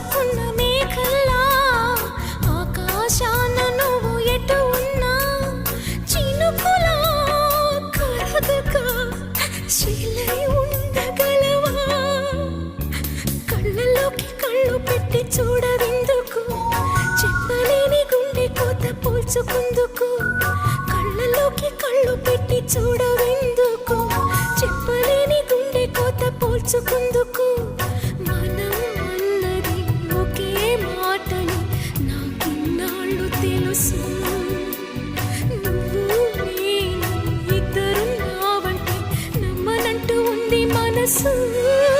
ఆడుకున్న మేఘల్లా ఆకాశాన నువ్వు ఎటు ఉన్నా చినుకులా కరగక శీలై ఉండగలవా? కళ్ళలోకి కళ్ళు పెట్టి చూడవిందుకు? చెప్పలేని గుండె కోత పోల్చుకుందుకు? కళ్ళలోకి కళ్ళు పెట్టి చూడవిందుకు? చెప్పలేని గుండె కోత పోల్చుకుందుకు? 思。